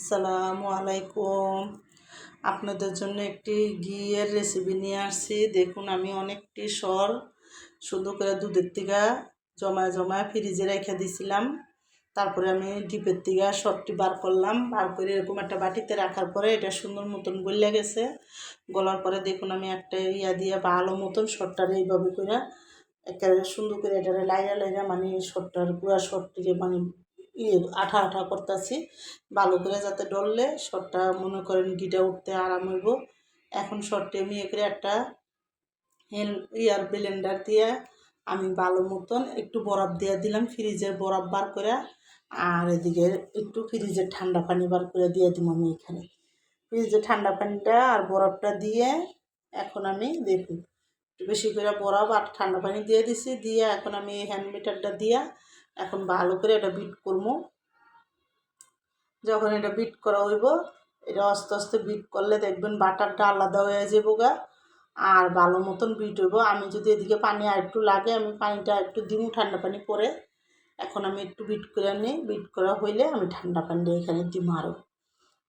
আসসালামু আলাইকুম। আপনাদের জন্য একটি ঘিয়ের রেসিপি নিয়ে আসছি। দেখুন, আমি অনেকটি সর শুধু করে দুধের থেকে জমায় জমায় ফ্রিজে রেখে দিছিলাম। তারপরে আমি ডিপের থেকে সরটি বার করলাম। বার করে এরকম একটা বাটিতে রাখার পরে এটা সুন্দর মতন গলে গেছে। গলার পরে দেখুন, আমি একটা ইয়া দিয়ে ভালো মতন সরটারে এইভাবে করে একেবারে সুন্দর করে এটা লাইরা লাইরা মানে সরটার পুরা সরটিকে মানে আঠা আঠা করতেছি। ভালো করে যাতে ডললে শটটা মনে করেন গিটা উঠতে আরাম হইব। এখন শটটি আমি এখানে একটা হেল, ইয়ার ব্লেন্ডার দিয়ে আমি ভালো মতন একটু বরফ দিয়ে দিলাম, ফ্রিজের বরফ বার করে আর এদিকে একটু ফ্রিজের ঠান্ডা পানি বার করে দিয়ে দিব আমি এখানে। ফ্রিজের ঠান্ডা পানিটা আর বরফটা দিয়ে এখন আমি দেখুন। একটু বেশি করে বরফ আর ঠান্ডা পানি দিয়ে দিছি। দিয়ে এখন আমি হ্যান্ড মিটারটা দিয়ে এখন ভালো করে এটা বিট করব। যখন এটা বিট করা হইব, এটা আস্তে আস্তে বিট করলে দেখবেন বাটারটা আলাদা হয়ে যাব গা। আর ভালো মতন বিট হইব। আমি যদি এদিকে পানি আর একটু লাগে, আমি পানিটা একটু দিমু ঠান্ডা পানি পরে। এখন আমি একটু বিট করে নিই বিট করা হইলে আমি ঠান্ডা পানিটা এখানে দিম আরও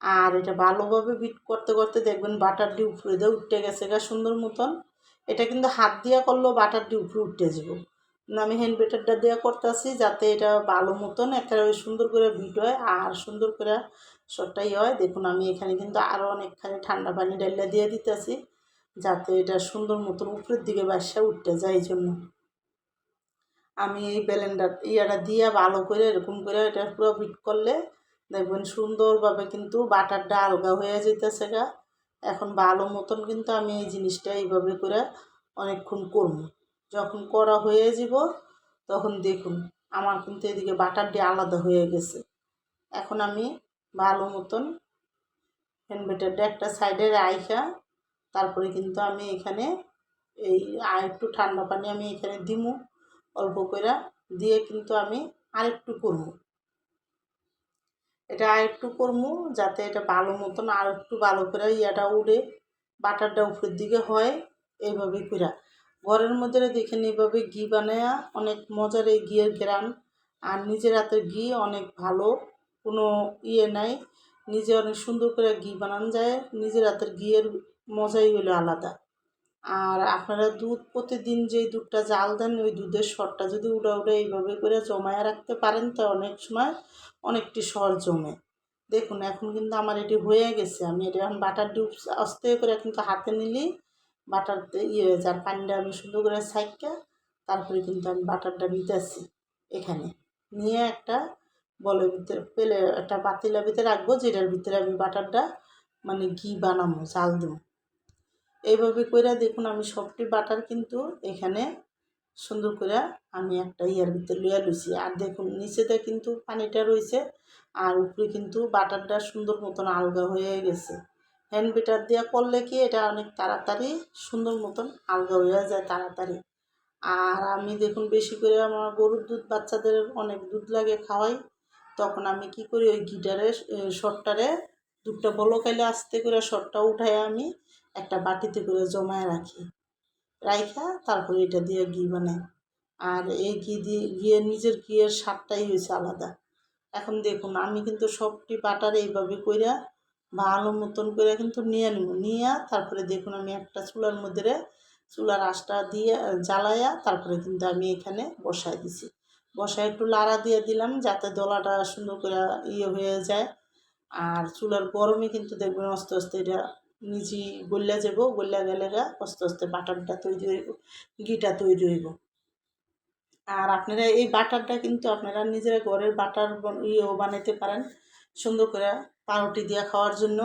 আর এটা ভালোভাবে বিট করতে করতে দেখবেন বাটারটি উপরে দিয়ে উঠতে গেছে গা সুন্দর মতন। এটা কিন্তু হাত দিয়া করলেও বাটারটি উপরে উঠতে যাব আমি হ্যান্ড বেটারটা দেওয়া করতেছি যাতে এটা ভালো মতন একটা সুন্দর করে বিট হয় আর সুন্দর করে সবটাই হয়। দেখুন, আমি এখানে কিন্তু আরও অনেকখানি ঠান্ডা পানি ডাইলা দিয়ে দিতেছি যাতে এটা সুন্দর মতন উপরের দিকে বাসা উঠতে যায় এই জন্য আমি এই ব্লেন্ডার ইয়াটা দিয়ে ভালো করে এরকম করে এটা পুরো বিট করলে দেখবেন সুন্দরভাবে কিন্তু বাটারটা আলগা হয়ে যেতেছে গা। এখন ভালো মতন কিন্তু আমি এই জিনিসটা এইভাবে করে অনেকক্ষণ করব। যখন করা হয়ে যাব, তখন দেখুন আমার কিন্তু এদিকে বাটার দিয়ে আলাদা হয়ে গেছে। এখন আমি ভালো মতন হ্যান্ডবেটারটা একটা সাইডে রাইখা, তারপরে কিন্তু আমি এখানে এই আর একটু ঠান্ডা পানি আমি এখানে দিমু, অল্প করে দিয়ে কিন্তু আমি আরেকটু করব এটা আরেকটু করব যাতে এটা ভালো মতন আর একটু ভালো করে ইয়াটা উড়ে বাটারটা উপরের দিকে হয়, এইভাবে করে ঘরের মধ্যে দেখেন এইভাবে ঘি বানায় অনেক মজার এই ঘিয়ের গ্রান আর নিজের হাতের ঘি অনেক ভালো, কোনো ইয়ে নাই। নিজে অনেক সুন্দর করে ঘি বানানো যায়, নিজের হাতের ঘিয়ের মজাই হলো আলাদা। আর আপনারা দুধ প্রতিদিন যেই দুধটা জাল দেন, ওই দুধের সরটা যদি উড়া উড়ে এইভাবে করে জমায় রাখতে পারেন, তো অনেক সময় অনেকটি সর জমে। দেখুন, এখন কিন্তু আমার এটি হয়ে গেছে। আমি এটা এখন বাটার ডিউব আস্তে করে কিন্তু হাতে নিলেই বাটারতে ইয়ে যার পানিটা আমি সুন্দর করে সাইকা তারপরে কিন্তু আমি বাটারটা নিতেছি এখানে। নিয়ে একটা বলের ভিতরে, পেলে একটা পাতিলার ভিতরে রাখব, যেটার ভিতরে আমি বাটারটা মানে ঘি বানাবো চাল দেবো। এইভাবে করে দেখুন আমি সবটি বাটার কিন্তু এখানে সুন্দর করে আমি একটা ইয়ার ভিতরে লইয়া লুছি আর দেখুন, নিচেতে কিন্তু পানিটা রয়েছে আর উপরে কিন্তু বাটারটা সুন্দর মতন আলগা হয়ে গেছে। হ্যান্ড বিটার দিয়ে করলে কি এটা অনেক তাড়াতাড়ি সুন্দর মতন আলগা হয়ে যায় তাড়াতাড়ি। আর আমি দেখুন বেশি করে আমার গরুর দুধ বাচ্চাদের অনেক দুধ লাগে খাওয়াই। তখন আমি কি করি ওই গিটারে শটটারে দুধটা বলো খাইলে আস্তে করে শটটা উঠাই আমি একটা বাটিতে করে জমায় রাখি। রাইখা তারপরে এটা দিয়ে ঘি বানাই। আর এই ঘি দিয়ে ঘিয়ে নিজের ঘিয়ের স্বাদটাই হয়েছে আলাদা। এখন দেখুন আমি কিন্তু সবটি বাটার এইভাবে কইরা ভালো মতন করে কিন্তু নিয়ে নিব। নিয়ে তারপরে দেখুন আমি একটা চুলার মধ্যে চুলার আঁশটা দিয়ে জ্বালাইয়া তারপরে কিন্তু আমি এখানে বসাই দিছি। বসায় একটু লাড়া দিয়ে দিলাম যাতে দলাটা সুন্দর করে ইয়ে হয়ে যায়। আর চুলার গরমে কিন্তু দেখবেন আস্তে আস্তে এটা নিজে গলিয়া যাব গলিয়া গেলে গা আস্তে আস্তে বাটারটা তৈরি হইব ঘিটা তৈরি হইব। আর আপনারা এই বাটারটা কিন্তু আপনারা নিজেরা ঘরের বাটার ইয়েও বানাইতে পারেন। সুন্দর করে পাউরুটি দিয়ে খাওয়ার জন্য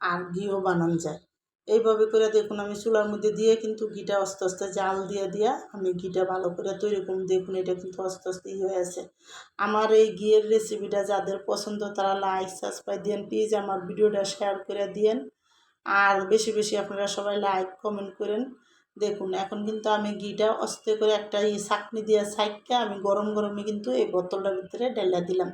আর ঘিও বানানো যায়। এইভাবে করে দেখুন আমি চুলার মধ্যে দিয়ে কিন্তু ঘিটা আস্তে আস্তে জাল দিয়ে দিয়া আমি ঘিটা ভালো করে তৈরি করুন। দেখুন এটা কিন্তু আস্তে আস্তে হয়ে আছে। আমার এই ঘিয়ের রেসিপিটা যাদের পছন্দ তারা লাইক সাবস্ক্রাইব দিন প্লিজ আমার ভিডিওটা শেয়ার করে দিয়েন। আর বেশি বেশি আপনারা সবাই লাইক কমেন্ট করেন। দেখুন, এখন কিন্তু আমি ঘিটা অস্তে করে একটা এই চাকনি দিয়ে সাইডকে আমি গরম গরমে কিন্তু এই বোতলটার ভিতরে ডেলা দিলাম।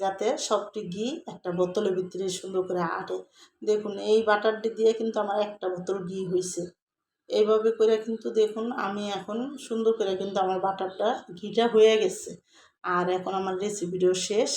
যাতে সবটি ঘি একটা বোতলের ভিতরে সুন্দর করে আটে। দেখুন, এই বাটারটি দিয়ে কিন্তু আমার একটা বোতল ঘি হয়েছে এইভাবে করে কিন্তু দেখুন, আমি এখন সুন্দর করে কিন্তু আমার বাটারটা ঘিটা হয়ে গেছে। আর এখন আমার রেসিপিটাও শেষ।